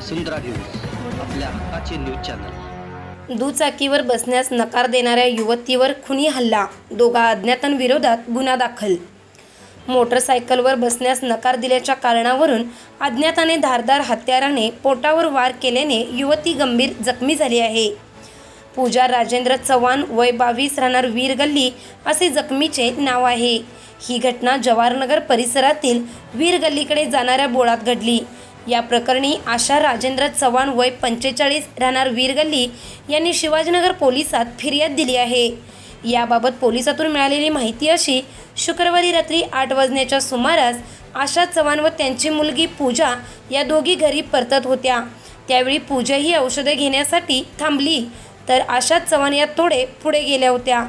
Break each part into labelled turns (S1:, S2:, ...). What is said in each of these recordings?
S1: वसुंधरा news आपल्या हक्काचे news channel.
S2: दुचाकीवर बसण्यास नकार देणाऱ्या युवतीवर खुनी हल्ला दोघा अज्ञातांविरोधात गुन्हा दाखल. मोटरसायकलवर बसण्यास नकार दिल्याच्या कारणावरून अज्ञाताने धारदार हत्याराने पोटावर वार केल्याने युवती गंभीर जखमी झाली आहे. पूजा राजेंद्र चव्हाण वय बावीस राहणार वीर गल्ली असे जखमीचे नाव आहे. ही घटना जवाहरनगर परिसरातील वीर गल्लीकडे जाणाऱ्या बोळात घडली. या प्रकरणी आशा राजेंद्र चव्हाण वय पंचेचाळीस राहणार वीर गल्ली यांनी शिवाजीनगर पोलिसात फिर्याद दिली आहे. याबाबत पोलिसातून मिळालेली माहिती अशी शुक्रवारी रात्री आठ वाजण्याच्या सुमारास आशा चव्हाण व त्यांची मुलगी पूजा या दोघी घरी परतत होत्या. त्यावेळी पूजा ही औषधे घेण्यासाठी थांबली तर आशा चव्हाण या थोडे पुढे गेल्या होत्या.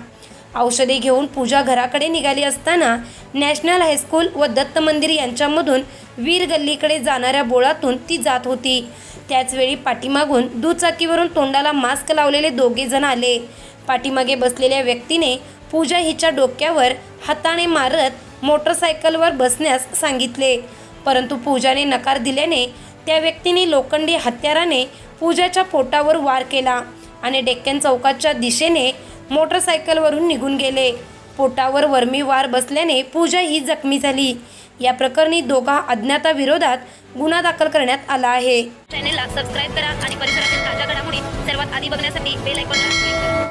S2: औषधे घेऊन पूजा घराकडे निघाली असताना नॅशनल हायस्कूल व दत्त मंदिर यांच्यामधून वीर गल्लीकडे जाणाऱ्या बोळातून ती जात होती. त्याचवेळी पाठीमागून दुचाकीवरून तोंडाला मास्क लावलेले दोघे जण आले. पाठीमागे बसलेल्या व्यक्तीने पूजा हिच्या डोक्यावर हाताने मारत मोटरसायकलवर बसण्यास सांगितले. परंतु पूजाने नकार दिल्याने त्या व्यक्तीने लोखंडी हत्याराने पूजाच्या पोटावर वार केला आणि डेक्कन चौकाच्या दिशेने मोटरसायकलवरून निघून गेले. पोटावर वर्मी वार बसल्याने पूजा ही जखमी झाली. या प्रकरणी दोघा अज्ञाताविरोधात गुन्हा दाखल करण्यात आला आहे.
S3: चॅनेलला सबस्क्राईब करा आणि परिसरातील ताज्या घडामोडी सर्वात आधी बघण्यासाठी बेल आयकॉनला क्लिक करा.